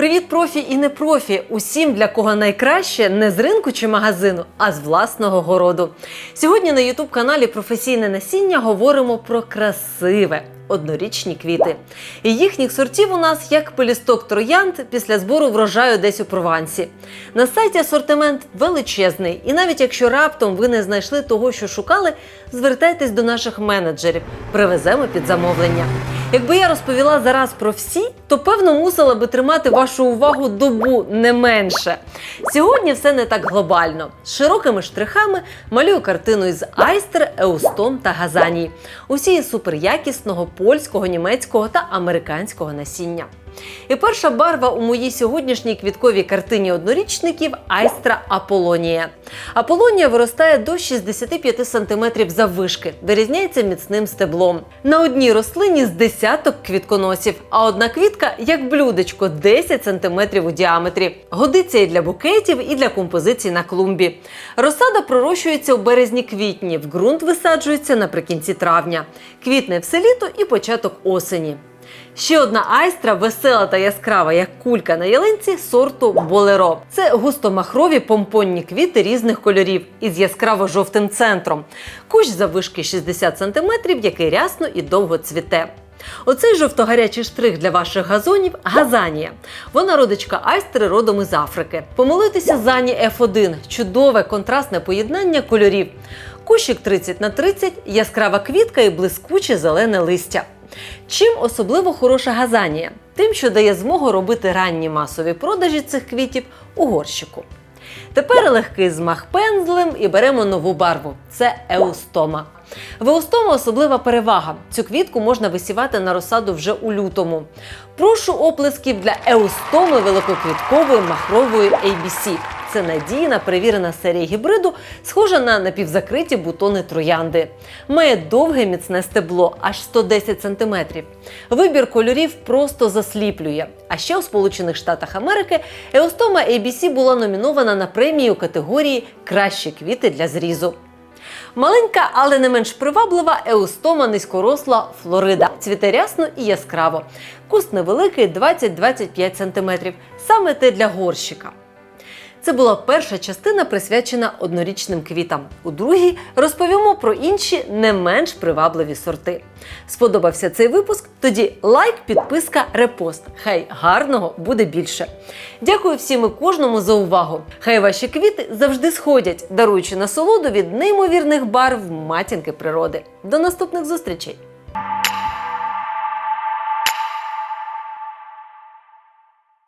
Привіт, профі і не профі! Усім, для кого найкраще не з ринку чи магазину, а з власного городу. Сьогодні на youtube каналі Професійне насіння говоримо про красиве. Однорічні квіти. І їхніх сортів у нас як пелісток троянд після збору врожаю десь у Провансі. На сайті асортимент величезний, і навіть якщо раптом ви не знайшли того, що шукали, звертайтесь до наших менеджерів, привеземо під замовлення. Якби я розповіла зараз про всі, то певно мусила би тримати вашу увагу добу не менше. Сьогодні все не так глобально. Широкими штрихами малюю картину із Айстер, Еустом та Газанії. Усі суперякісного польського, німецького та американського насіння. І перша барва у моїй сьогоднішній квітковій картині однорічників Айстра Аполонія. Аполонія виростає до 65 см заввишки, вирізняється міцним стеблом. На одній рослині з десяток квітконосів, а одна квітка як блюдечко 10 см у діаметрі. Годиться і для букетів, і для композицій на клумбі. Розсада пророщується у березні-квітні, в ґрунт висаджується наприкінці травня. Квітне все літо і початок осені. Ще одна айстра весела та яскрава, як кулька на ялинці сорту Болеро. Це густомахрові помпонні квіти різних кольорів із яскраво-жовтим центром. Кущ заввишки 60 см, який рясно і довго цвіте. Оцей жовтогарячий штрих для ваших газонів газанія. Вона родичка айстри родом із Африки. Помилитися зані F1 чудове контрастне поєднання кольорів. Кущик 30 на 30, яскрава квітка і блискуче зелене листя. Чим особливо хороша газанія? Тим, що дає змогу робити ранні масові продажі цих квітів у горщику. Тепер легкий змах пензлем і беремо нову барву це еустома. В еустома особлива перевага. Цю квітку можна висівати на розсаду вже у лютому. Прошу оплесків для еустоми великоквіткової махрової ABC. Це надійна перевірена серія гібриду, схожа на напівзакриті бутони троянди. Має довге міцне стебло, аж 110 см. Вибір кольорів просто засліплює. А ще у Сполучених Штатах Америки Еостома ABC була номінована на премію категорії Кращі квіти для зрізу. Маленька, але не менш приваблива еустома низькоросла Флорида. Цвіте рясно і яскраво. Куст невеликий 20-25 см. Саме те для горщика. Це була перша частина, присвячена однорічним квітам. У другій розповімо про інші не менш привабливі сорти. Сподобався цей випуск? Тоді лайк, підписка, репост. Хай гарного буде більше. Дякую всім і кожному за увагу. Хай ваші квіти завжди сходять, даруючи насолоду від неймовірних барв матінки природи. До наступних зустрічей!